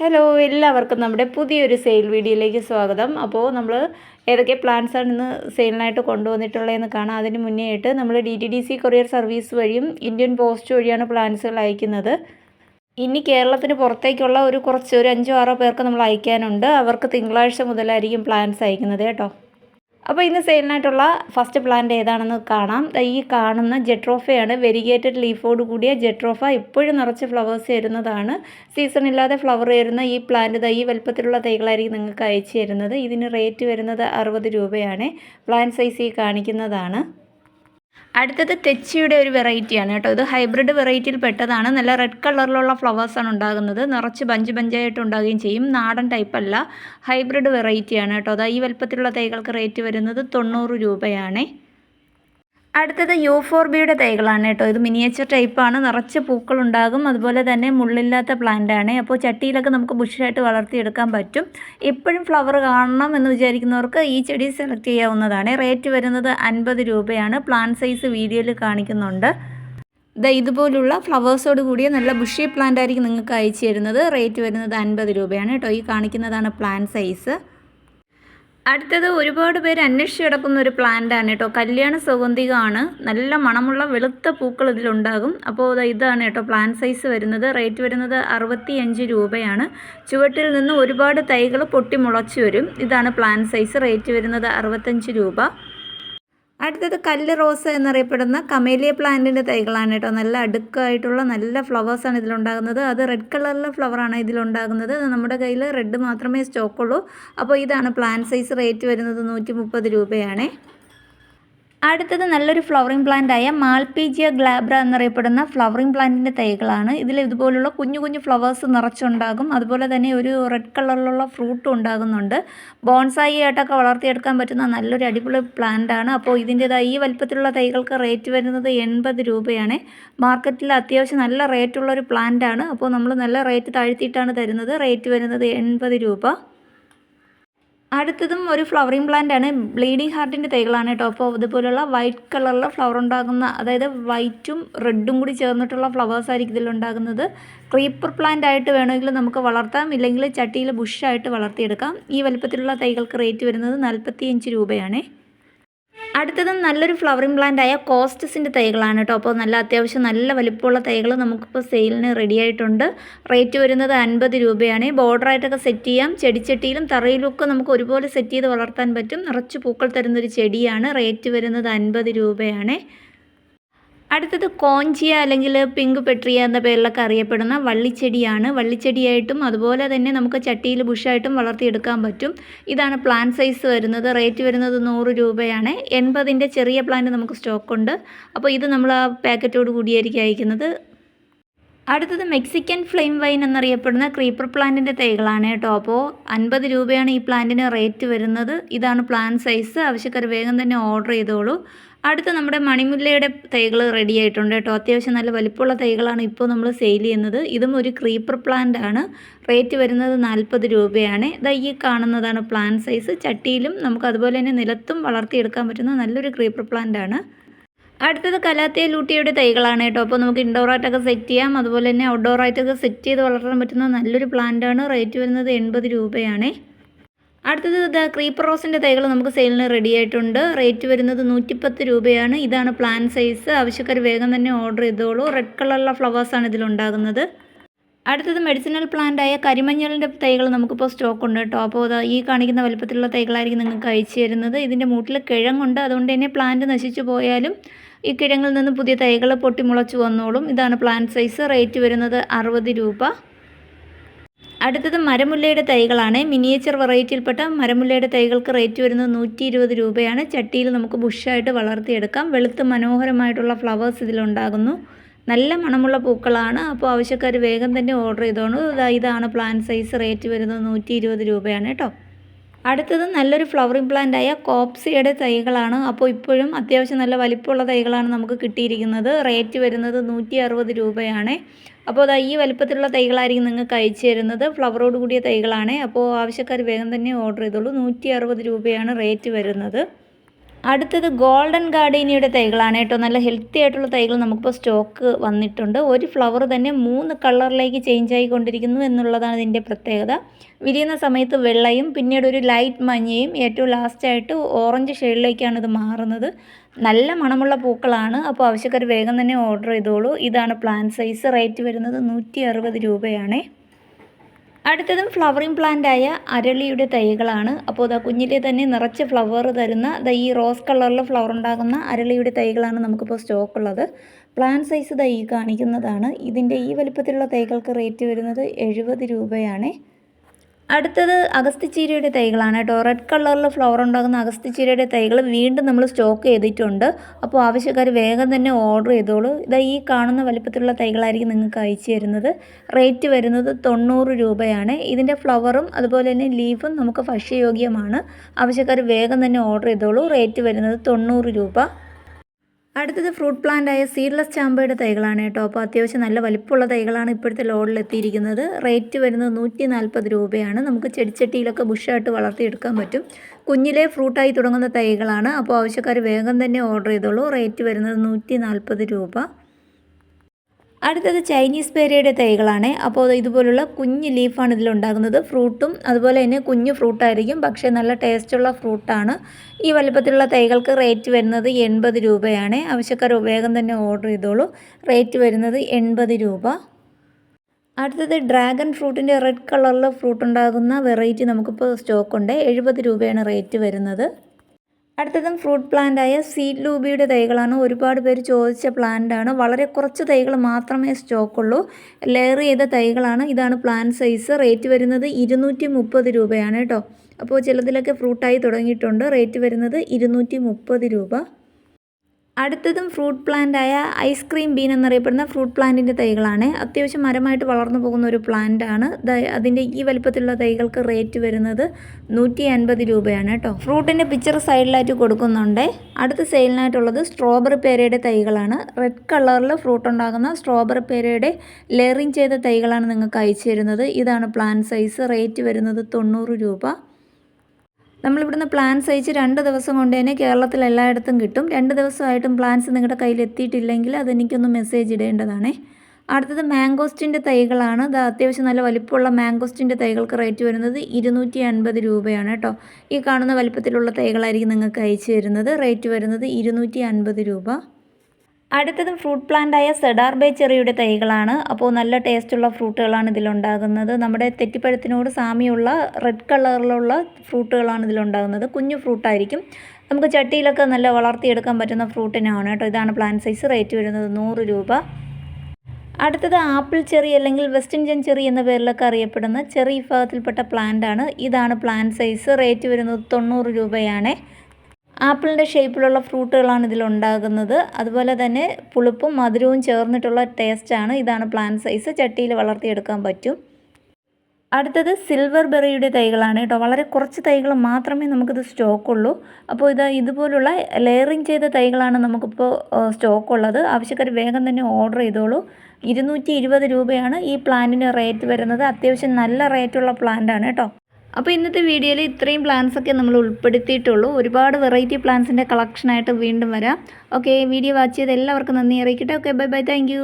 Hello എല്ലാവർക്കും നമ്മുടെ പുതിയൊരു സെയിൽ വീഡിയോയിലേക്ക് സ്വാഗതം. അപ്പോൾ നമ്മൾ ഏതൊക്കെ പ്ലാൻസാണ് ഇന്ന് സെയിലിനായിട്ട് കൊണ്ടുവന്നിട്ടുള്ളതെന്ന് കാണാം. അതിന് മുന്നേ ആയിട്ട് നമ്മൾ D T D C courier service വഴിയും ഇന്ത്യൻ പോസ്റ്റ് വഴിയാണ് പ്ലാൻസുകൾ അയക്കുന്നത്. ഇനി കേരളത്തിന് പുറത്തേക്കുള്ള ഒരു കുറച്ച് ഒരു അഞ്ചോ ആറോ പേർക്ക് നമ്മൾ അയക്കാനുണ്ട്. അവർക്ക് തിങ്കളാഴ്ച മുതലായിരിക്കും പ്ലാൻസ് അയക്കുന്നത് കേട്ടോ. അപ്പോൾ ഇന്ന് സെയിലിനായിട്ടുള്ള ഫസ്റ്റ് പ്ലാന്റ് ഏതാണെന്ന് കാണാം. ഈ കാണുന്ന ജെട്രോഫയാണ്. വെരിഗേറ്റഡ് ലീഫോട് കൂടിയ ജെട്രോഫ ഇപ്പോഴും നിറച്ച് ഫ്ലവേഴ്സ് തരുന്നതാണ് സീസൺ ഇല്ലാതെ ഫ്ലവർ തരുന്ന ഈ പ്ലാന്റ് ഈ വലുപ്പത്തിലുള്ള തൈകളായിരിക്കും നിങ്ങൾക്ക് അയച്ചു തരുന്നത്. ഇതിന് റേറ്റ് വരുന്നത് അറുപത് രൂപയാണ്. പ്ലാന്റ് സൈസ് ഈ കാണിക്കുന്നതാണ്. അടുത്തത് തെച്ചിയുടെ ഒരു വെറൈറ്റിയാണ് കേട്ടോ. ഇത് ഹൈബ്രിഡ് വെറൈറ്റിയിൽ പെട്ടതാണ്. നല്ല റെഡ് കളറിലുള്ള ഫ്ലവേഴ്സാണ് ഉണ്ടാകുന്നത്. നിറച്ച് ബഞ്ച് ബഞ്ചായിട്ട് ഉണ്ടാകുകയും ചെയ്യും. നാടൻ ടൈപ്പ് അല്ല. ഹൈബ്രിഡ് വെറൈറ്റിയാണ് കേട്ടോ. അതാ ഈ വലുപ്പത്തിലുള്ള തൈകൾക്ക് റേറ്റ് വരുന്നത് തൊണ്ണൂറ് രൂപയാണ്. അടുത്തത് യൂഫോർബിയുടെ തൈകളാണ് കേട്ടോ. ഇത് മിനിയേച്ചർ ടൈപ്പാണ് നിറച്ച് പൂക്കളുണ്ടാകും. അതുപോലെ തന്നെ മുള്ളില്ലാത്ത പ്ലാന്റ് ആണ്. അപ്പോൾ ചട്ടിയിലൊക്കെ നമുക്ക് ബുഷായിട്ട് വളർത്തിയെടുക്കാൻ പറ്റും. എപ്പോഴും ഫ്ലവർ കാണണം എന്ന് വിചാരിക്കുന്നവർക്ക് ഈ ചെടി സെലക്ട് ചെയ്യാവുന്നതാണ്. റേറ്റ് വരുന്നത് അൻപത് രൂപയാണ്. പ്ലാന്റ് സൈസ് വീഡിയോയിൽ കാണിക്കുന്നുണ്ട്. ദാ ഇതുപോലുള്ള ഫ്ലവേഴ്സോട് കൂടിയ നല്ല ബുഷി പ്ലാന്റ് ആയിരിക്കും നിങ്ങൾക്ക് അയച്ചു തരുന്നത്. റേറ്റ് വരുന്നത് അൻപത് രൂപയാണ് കേട്ടോ. ഈ കാണിക്കുന്നതാണ് പ്ലാന്റ് സൈസ് അടുത്തത് ഒരുപാട് പേര് അന്വേഷിച്ച് കിടക്കുന്ന ഒരു പ്ലാന്റ് ആണ് കേട്ടോ. കല്യാണ സുഗന്ധികമാണ് നല്ല മണമുള്ള വെളുത്ത പൂക്കൾ ഇതിലുണ്ടാകും. അപ്പോൾ ഇതാണ് കേട്ടോ പ്ലാന്റ് സൈസ് വരുന്നത്. റേറ്റ് വരുന്നത് അറുപത്തി അഞ്ച് രൂപയാണ്. ചുവട്ടിൽ നിന്ന് ഒരുപാട് തൈകൾ പൊട്ടി മുളച്ച് വരും. ഇതാണ് പ്ലാന്റ് സൈസ് റേറ്റ് വരുന്നത് അറുപത്തഞ്ച് രൂപ. അടുത്തത് കല്ല് റോസ് എന്നറിയപ്പെടുന്ന കമേലിയ പ്ലാന്റിന്റെ തൈകളാണ് കേട്ടോ. നല്ല അടുക്കായിട്ടുള്ള നല്ല ഫ്ലവേഴ്സാണ് ഇതിലുണ്ടാകുന്നത്. അത് റെഡ് കളറിലെ ഫ്ലവറാണ് ഇതിലുണ്ടാകുന്നത്. നമ്മുടെ കയ്യിൽ റെഡ് മാത്രമേ സ്റ്റോക്കുള്ളൂ അപ്പോൾ ഇതാണ് പ്ലാന്റ് സൈസ് റേറ്റ് വരുന്നത് നൂറ്റി മുപ്പത് രൂപയാണ്. അടുത്തത് നല്ലൊരു ഫ്ലവറിംഗ് പ്ലാന്റ് ആയ മാൽപീജിയ ഗ്ലാബ്ര എന്നറിയപ്പെടുന്ന ഫ്ലവറിംഗ് പ്ലാന്റിന്റെ തൈകളാണ്. ഇതിൽ ഇതുപോലുള്ള കുഞ്ഞു കുഞ്ഞു ഫ്ലവേഴ്സ് നിറച്ചുണ്ടാകും. അതുപോലെ തന്നെ ഒരു റെഡ് കളറിലുള്ള ഫ്രൂട്ടും ഉണ്ടാകുന്നുണ്ട്. ബോൺസായി ആയിട്ടൊക്കെ വളർത്തിയെടുക്കാൻ പറ്റുന്ന നല്ലൊരു അടിപൊളി പ്ലാന്റ് ആണ്. അപ്പോൾ ഇതിന്റെതായി ഈ വലിപ്പത്തിലുള്ള തൈകൾക്ക് റേറ്റ് വരുന്നത് എൺപത് രൂപയാണ്. മാർക്കറ്റിൽ അത്യാവശ്യം നല്ല റേറ്റുള്ളൊരു പ്ലാന്റ് ആണ്. അപ്പോൾ നമ്മൾ നല്ല റേറ്റ് താഴ്ത്തിയിട്ടാണ് തരുന്നത്. റേറ്റ് വരുന്നത് എൺപത് രൂപ. അടുത്തതും ഒരു ഫ്ലവറിങ് പ്ലാന്റ് ആണ്. ബ്ലീഡിങ് ഹാർട്ടിന്റെ തൈകളാണ് കേട്ടോ അപ്പോൾ ഇതുപോലുള്ള വൈറ്റ് കളറിൽ ഫ്ലവർ ഉണ്ടാകുന്ന അതായത് വൈറ്റും റെഡും കൂടി ചേർന്നിട്ടുള്ള ഫ്ലവേഴ്സ് ആയിരിക്കും ഇതിലുണ്ടാകുന്നത് ക്രീപ്പർ പ്ലാന്റ് ആയിട്ട് വേണമെങ്കിൽ നമുക്ക് വളർത്താം. ഇല്ലെങ്കിൽ ചട്ടിയിൽ ബുഷായിട്ട് വളർത്തിയെടുക്കാം. ഈ വലുപ്പത്തിലുള്ള തൈകൾക്ക് റേറ്റ് വരുന്നത് നാൽപ്പത്തിയഞ്ച് രൂപയാണ്. അടുത്തതും നല്ലൊരു ഫ്ലവറിംഗ് പ്ലാന്റ് ആയ കോസ്റ്റസിന്റെ തൈകളാണ് കേട്ടോ. അപ്പോൾ നല്ല അത്യാവശ്യം നല്ല വലിപ്പമുള്ള തൈകൾ നമുക്കിപ്പോൾ സെയിലിന് റെഡി ആയിട്ടുണ്ട്. റേറ്റ് വരുന്നത് അൻപത് രൂപയാണ്. ബോർഡറായിട്ടൊക്കെ സെറ്റ് ചെയ്യാം. ചെടിച്ചട്ടിയിലും തറയിലും ഒക്കെ നമുക്ക് ഒരുപോലെ സെറ്റ് ചെയ്ത് വളർത്താൻ പറ്റും. നിറച്ച് പൂക്കൾ തരുന്നൊരു ചെടിയാണ്. റേറ്റ് വരുന്നത് അൻപത് രൂപയാണ്. അടുത്തത് കോഞ്ചിയ അല്ലെങ്കിൽ പിങ്ക് പെട്രിയ എന്ന പേരിലൊക്കെ അറിയപ്പെടുന്ന വള്ളിച്ചെടിയാണ്. വള്ളിച്ചെടിയായിട്ടും അതുപോലെ തന്നെ നമുക്ക് ചട്ടിയിൽ ബുഷായിട്ടും വളർത്തിയെടുക്കാൻ പറ്റും. ഇതാണ് പ്ലാന്റ് സൈസ് വരുന്നത്. റേറ്റ് വരുന്നത് നൂറ് രൂപയാണ്. എൺപതിന്റെ ചെറിയ പ്ലാന്റ് നമുക്ക് സ്റ്റോക്കുണ്ട്. അപ്പോൾ ഇത് നമ്മൾ ആ പാക്കറ്റോട് കൂടിയായിരിക്കും അയക്കുന്നത്. അടുത്തത് മെക്സിക്കൻ ഫ്ലെയിം വൈൻ എന്നറിയപ്പെടുന്ന ക്രീപ്പർ പ്ലാന്റിന്റെ തൈകളാണ് കേട്ടോ. അപ്പോൾ അൻപത് രൂപയാണ് ഈ പ്ലാന്റിന് റേറ്റ് വരുന്നത്. ഇതാണ് പ്ലാൻ സൈസ്. ആവശ്യക്കാർ വേഗം തന്നെ ഓർഡർ ചെയ്തോളൂ. അടുത്ത നമ്മുടെ മണിമുല്ലയുടെ തൈകൾ റെഡി ആയിട്ടുണ്ട് കേട്ടോ. അത്യാവശ്യം നല്ല വലിപ്പമുള്ള തൈകളാണ് ഇപ്പോൾ നമ്മൾ സെയിൽ ചെയ്യുന്നത്. ഇതും ഒരു ക്രീപ്പർ പ്ലാന്റ് ആണ്. റേറ്റ് വരുന്നത് നാൽപ്പത് രൂപയാണ്. ഇതാ ഈ കാണുന്നതാണ് പ്ലാൻ സൈസ്. ചട്ടിയിലും നമുക്ക് അതുപോലെ തന്നെ നിലത്തും വളർത്തിയെടുക്കാൻ പറ്റുന്ന നല്ലൊരു ക്രീപ്പർ പ്ലാന്റ് ആണ്. അടുത്തത് കലാത്തിയ ലൂട്ടിയുടെ തൈകളാണ് കേട്ടോ. അപ്പോൾ നമുക്ക് ഇൻഡോർ ഇൻഡോറായിട്ടൊക്കെ സെറ്റ് ചെയ്യാം. അതുപോലെ തന്നെ ഔട്ട്ഡോർ ഔട്ട്ഡോറായിട്ടൊക്കെ സെറ്റ് ചെയ്ത് വളർത്താൻ പറ്റുന്ന നല്ലൊരു പ്ലാന്റ് ആണ്. റേറ്റ് വരുന്നത് എൺപത് രൂപയാണ്. അടുത്തത് ഇതാ ക്രീപ്പർ റോസിന്റെ തൈകൾ നമുക്ക് സെയിലിന് റെഡി ആയിട്ടുണ്ട്. റേറ്റ് വരുന്നത് നൂറ്റിപ്പത്ത് രൂപയാണ്. ഇതാണ് പ്ലാൻ സൈസ് ആവശ്യക്കാർ വേഗം തന്നെ ഓർഡർ ചെയ്തോളൂ. റെഡ് കളറുള്ള ഫ്ലവേഴ്സാണ് ഇതിലുണ്ടാകുന്നത് അടുത്തത് മെഡിസിനൽ പ്ലാന്റ് ആയ കരിമഞ്ഞളിന്റെ തൈകൾ നമുക്കിപ്പോൾ സ്റ്റോക്ക് ഉണ്ട് കേട്ടോ. അപ്പോൾ ഈ കാണിക്കുന്ന വലുപ്പത്തിലുള്ള തൈകളായിരിക്കും നിങ്ങൾക്ക് അയച്ചു തരുന്നത്. ഇതിന്റെ മൂട്ടിൽ കിഴങ്ങുണ്ട്. അതുകൊണ്ട് തന്നെ പ്ലാന്റ് നശിച്ചു പോയാലും ഈ കിഴങ്ങിൽ നിന്ന് പുതിയ തൈകൾ പൊട്ടിമുളച്ച് വന്നോളും. ഇതാണ് പ്ലാന്റ് സൈസ് റേറ്റ് വരുന്നത് അറുപത് രൂപ. അടുത്തത് മരമുല്ലയുടെ തൈകളാണ്. മിനിയേച്ചർ വെറൈറ്റിയിൽപ്പെട്ട മരമുല്ലയുടെ തൈകൾക്ക് റേറ്റ് വരുന്നത് നൂറ്റി ഇരുപത് രൂപയാണ്. ചട്ടിയിൽ നമുക്ക് ബുഷായിട്ട് വളർത്തിയെടുക്കാം. വെളുത്ത് മനോഹരമായിട്ടുള്ള ഫ്ലവേഴ്സ് ഇതിലുണ്ടാകുന്നു. നല്ല മണമുള്ള പൂക്കളാണ്. അപ്പോൾ ആവശ്യക്കാർ വേഗം തന്നെ ഓർഡർ ചെയ്തോളൂ. ഇതാ ഇതാണ് പ്ലാന്റ് സൈസ് റേറ്റ് വരുന്നത് നൂറ്റി രൂപയാണ് കേട്ടോ. അടുത്തത് നല്ലൊരു ഫ്ലവറിംഗ് പ്ലാന്റ് ആയ കോപ്സിയുടെ തൈകളാണ്. അപ്പോൾ ഇപ്പോഴും അത്യാവശ്യം നല്ല വലിപ്പമുള്ള തൈകളാണ് നമുക്ക് കിട്ടിയിരിക്കുന്നത്. റേറ്റ് വരുന്നത് നൂറ്റി അറുപത് രൂപയാണ്. അപ്പോൾ അതാ ഈ വലിപ്പത്തിലുള്ള തൈകളായിരിക്കും നിങ്ങൾക്ക് അയച്ചു തരുന്നത്. ഫ്ലവറോട് കൂടിയ തൈകളാണ്. അപ്പോൾ ആവശ്യക്കാർ വേഗം തന്നെ ഓർഡർ ചെയ്തോളൂ. നൂറ്റി അറുപത് രൂപയാണ് റേറ്റ് വരുന്നത്. അടുത്തത് ഗോൾഡൻ ഗാർഡീനിയുടെ തൈകളാണ് കേട്ടോ. നല്ല ഹെൽത്തി ആയിട്ടുള്ള തൈകൾ നമുക്കിപ്പോൾ സ്റ്റോക്ക് വന്നിട്ടുണ്ട്. ഒരു ഫ്ലവർ തന്നെ മൂന്ന് കളറിലേക്ക് ചേഞ്ച് ആയിക്കൊണ്ടിരിക്കുന്നു എന്നുള്ളതാണ് ഇതിന്റെ പ്രത്യേകത. വിരിയുന്ന സമയത്ത് വെള്ളയും പിന്നീട് ഒരു ലൈറ്റ് മഞ്ഞയും ഏറ്റവും ലാസ്റ്റായിട്ട് ഓറഞ്ച് ഷെയ്ഡിലേക്കാണ് ഇത് മാറുന്നത്. നല്ല മണമുള്ള പൂക്കളാണ്. അപ്പോൾ ആവശ്യക്കാർ വേഗം തന്നെ ഓർഡർ ചെയ്തോളൂ. ഇതാണ് പ്ലാൻ സൈസ് റേറ്റ് വരുന്നത് നൂറ്റി രൂപയാണേ. അടുത്തതും ഫ്ലവറിംഗ് പ്ലാന്റായ അരളിയുടെ തൈകളാണ്. അപ്പോൾ ഇതാ കുഞ്ഞിലെ തന്നെ നിറച്ച് ഫ്ലവർ തരുന്ന ദാ ഈ റോസ് കളറിൽ ഫ്ലവർ ഉണ്ടാകുന്ന അരളിയുടെ തൈകളാണ് നമുക്കിപ്പോൾ സ്റ്റോക്ക് ഉള്ളത്. പ്ലാന്റ് സൈസ് ഈ കാണിക്കുന്നതാണ്. ഇതിന്റെ ഈ വലിപ്പത്തിലുള്ള തൈകൾക്ക് റേറ്റ് വരുന്നത് എഴുപത് രൂപയാണേ. അടുത്തത് അഗസ്തിച്ചീരയുടെ തൈകളാണ് കേട്ടോ. റെഡ് കളറിൽ ഫ്ലവർ ഉണ്ടാകുന്ന അഗസ്തിച്ചീരയുടെ തൈകൾ വീണ്ടും നമ്മൾ സ്റ്റോക്ക് ചെയ്തിട്ടുണ്ട്. അപ്പോൾ ആവശ്യക്കാർ വേഗം തന്നെ ഓർഡർ ചെയ്തോളൂ. ഇതാ ഈ കാണുന്ന വലിപ്പത്തിലുള്ള തൈകളായിരിക്കും നിങ്ങൾക്ക് അയച്ചു തരുന്നത്. റേറ്റ് വരുന്നത് തൊണ്ണൂറ് രൂപയാണ്. ഇതിന്റെ ഫ്ലവറും അതുപോലെ തന്നെ ലീഫും നമുക്ക് ഭക്ഷ്യയോഗ്യമാണ്. ആവശ്യക്കാർ വേഗം തന്നെ ഓർഡർ ചെയ്തോളൂ. റേറ്റ് വരുന്നത് തൊണ്ണൂറ് രൂപ. അടുത്തത് ഫ്രൂട്ട് പ്ലാന്റ് ആയ സീഡ്ലെസ് ചാമ്പയുടെ തൈകളാണ് കേട്ടോ. അപ്പോൾ അത്യാവശ്യം നല്ല വലിപ്പമുള്ള തൈകളാണ് ഇപ്പോഴത്തെ ലോഡിൽ എത്തിയിരിക്കുന്നത്. റേറ്റ് വരുന്നത് നൂറ്റി നാൽപ്പത് രൂപയാണ്. നമുക്ക് ചെടിച്ചട്ടിയിലൊക്കെ ബുഷായിട്ട് വളർത്തിയെടുക്കാൻ പറ്റും. കുഞ്ഞിലെ ഫ്രൂട്ടായി തുടങ്ങുന്ന തൈകളാണ്. അപ്പോൾ ആവശ്യക്കാർ വേഗം തന്നെ ഓർഡർ ചെയ്തോളൂ. റേറ്റ് വരുന്നത് നൂറ്റി നാൽപ്പത് രൂപ. അടുത്തത് ചൈനീസ് പേരയുടെ തൈകളാണ്. അപ്പോൾ ഇതുപോലുള്ള കുഞ്ഞ് ലീഫാണ് ഇതിലുണ്ടാകുന്നത്. ഫ്രൂട്ടും അതുപോലെ തന്നെ കുഞ്ഞ് ഫ്രൂട്ടായിരിക്കും. പക്ഷേ നല്ല ടേസ്റ്റുള്ള ഫ്രൂട്ടാണ്. ഈ വലുപ്പത്തിലുള്ള തൈകൾക്ക് റേറ്റ് വരുന്നത് എൺപത് രൂപയാണ്. ആവശ്യക്കാർ വേഗം തന്നെ ഓർഡർ ചെയ്തോളൂ. റേറ്റ് വരുന്നത് എൺപത് രൂപ. അടുത്തത് ഡ്രാഗൺ ഫ്രൂട്ടിന്റെ റെഡ് കളറിൽ ഫ്രൂട്ട് ഉണ്ടാകുന്ന വെറൈറ്റി നമുക്കിപ്പോൾ സ്റ്റോക്കുണ്ട്. എഴുപത് രൂപയാണ് റേറ്റ് വരുന്നത്. അടുത്തതും ഫ്രൂട്ട് പ്ലാന്റ് ആയ സീഡ് ലൂബിയുടെ തൈകളാണ്. ഒരുപാട് പേര് ചോദിച്ച പ്ലാന്റ് ആണ് വളരെ കുറച്ച് തൈകൾ മാത്രമേ സ്റ്റോക്കുള്ളൂ. ലെയർ ചെയ്ത തൈകളാണ്. ഇതാണ് പ്ലാന്റ് സൈസ്. റേറ്റ് വരുന്നത് ഇരുന്നൂറ്റി മുപ്പത് രൂപയാണ് കേട്ടോ. അപ്പോൾ ചിലതിലൊക്കെ ഫ്രൂട്ടായി തുടങ്ങിയിട്ടുണ്ട്. റേറ്റ് വരുന്നത് ഇരുന്നൂറ്റി മുപ്പത് രൂപ. അടുത്തതും ഫ്രൂട്ട് പ്ലാന്റ് ആയ ഐസ്ക്രീം ബീൻ എന്നറിയപ്പെടുന്ന ഫ്രൂട്ട് പ്ലാന്റിന്റെ തൈകളാണ്. അത്യാവശ്യം മരമായിട്ട് വളർന്നു പോകുന്ന ഒരു പ്ലാന്റ് ആണ്. അതിന്റെ ഈ വലിപ്പത്തിലുള്ള തൈകൾക്ക് റേറ്റ് വരുന്നത് നൂറ്റി അൻപത് രൂപയാണ് കേട്ടോ ഫ്രൂട്ടിന്റെ പിക്ചർ സൈഡിലായിട്ട് കൊടുക്കുന്നുണ്ട്. അടുത്ത സെയിലിനായിട്ടുള്ളത് സ്ട്രോബെറി പേരയുടെ തൈകളാണ്. റെഡ് കളറിൽ ഫ്രൂട്ട് ഉണ്ടാകുന്ന സ്ട്രോബെറി പേരയുടെ ലെയറിങ് ചെയ്ത തൈകളാണ് നിങ്ങൾക്ക് അയച്ചു തരുന്നത്. ഇതാണ് പ്ലാന്റ് സൈസ് റേറ്റ് വരുന്നത് തൊണ്ണൂറ് രൂപ. നമ്മളിവിടുന്ന് പ്ലാൻസ് അയച്ച് രണ്ട് ദിവസം കൊണ്ട് തന്നെ കേരളത്തിൽ എല്ലായിടത്തും കിട്ടും. രണ്ട് ദിവസമായിട്ടും പ്ലാൻസ് നിങ്ങളുടെ കയ്യിൽ എത്തിയിട്ടില്ലെങ്കിൽ അതെനിക്കൊന്ന് മെസ്സേജ് ഇടേണ്ടതാണേ. അടുത്തത് മാംഗോസ്റ്റിന്റെ തൈകളാണ്. ഇത് അത്യാവശ്യം നല്ല വലിപ്പമുള്ള മാംഗോസ്റ്റിന്റെ തൈകൾക്ക് റേറ്റ് വരുന്നത് ഇരുന്നൂറ്റി അൻപത് രൂപയാണ് കേട്ടോ. ഈ കാണുന്ന വലിപ്പത്തിലുള്ള തൈകളായിരിക്കും നിങ്ങൾക്ക് അയച്ചു തരുന്നത്. റേറ്റ് വരുന്നത് ഇരുന്നൂറ്റി അൻപത് രൂപ. അടുത്തതും ഫ്രൂട്ട് പ്ലാന്റ് ആയ സെഡാർ ബേ ചെറിയുടെ തൈകളാണ്. അപ്പോൾ നല്ല ടേസ്റ്റുള്ള ഫ്രൂട്ടുകളാണ് ഇതിലുണ്ടാകുന്നത്. നമ്മുടെ തെറ്റിപ്പഴത്തിനോട് സാമ്യമുള്ള റെഡ് കളറിലുള്ള ഫ്രൂട്ടുകളാണ് ഇതിലുണ്ടാകുന്നത്. കുഞ്ഞു ഫ്രൂട്ടായിരിക്കും. നമുക്ക് ചട്ടിയിലൊക്കെ നല്ല വളർത്തിയെടുക്കാൻ പറ്റുന്ന ഫ്രൂട്ടിനാണ് കേട്ടോ. ഇതാണ് പ്ലാന്റ് സൈസ്. റേറ്റ് വരുന്നത് നൂറ് രൂപ. അടുത്തത് ആപ്പിൾ ചെറി അല്ലെങ്കിൽ വെസ്റ്റ് ഇന്ത്യൻ ചെറി എന്ന പേരിലൊക്കെ അറിയപ്പെടുന്ന ചെറി വിഭാഗത്തിൽപ്പെട്ട പ്ലാന്റ് ആണ് ഇതാണ് പ്ലാന്റ് സൈസ്. റേറ്റ് വരുന്നത് തൊണ്ണൂറ് രൂപയാണ്. ആപ്പിളിന്റെ ഷേപ്പിലുള്ള ഫ്രൂട്ടുകളാണ് ഇതിലുണ്ടാകുന്നത്. അതുപോലെ തന്നെ പുളിപ്പും മധുരവും ചേർന്നിട്ടുള്ള ടേസ്റ്റാണ്. ഇതാണ് പ്ലാൻ സൈസ്. ചട്ടിയിൽ വളർത്തിയെടുക്കാൻ പറ്റും. അടുത്തത് സിൽവർ ബെറിയുടെ തൈകളാണ് കേട്ടോ. വളരെ കുറച്ച് തൈകൾ മാത്രമേ നമുക്കിത് സ്റ്റോക്കുള്ളൂ. അപ്പോൾ ഇത് ഇതുപോലുള്ള ലെയറിങ് ചെയ്ത തൈകളാണ് നമുക്കിപ്പോൾ സ്റ്റോക്കുള്ളത്. ആവശ്യക്കാർ വേഗം തന്നെ ഓർഡർ ചെയ്തോളൂ. ഇരുന്നൂറ്റി ഇരുപത് രൂപയാണ് ഈ പ്ലാന്റിന് റേറ്റ് വരുന്നത്. അത്യാവശ്യം നല്ല റേറ്റുള്ള പ്ലാന്റാണ് കേട്ടോ. അപ്പോൾ ഇന്നത്തെ വീഡിയോയിൽ ഇത്രയും പ്ലാൻസ് ഒക്കെ നമ്മൾ ഉൾപ്പെടുത്തിയിട്ടുള്ളൂ. ഒരുപാട് വെറൈറ്റി പ്ലാൻസിന്റെ കളക്ഷനായിട്ട് വീണ്ടും വരാം. ഓക്കെ വീഡിയോ വാച്ച് ചെയ്ത് എല്ലാവർക്കും നന്ദി. അറിയിക്കട്ടെ. Okay bye bye thank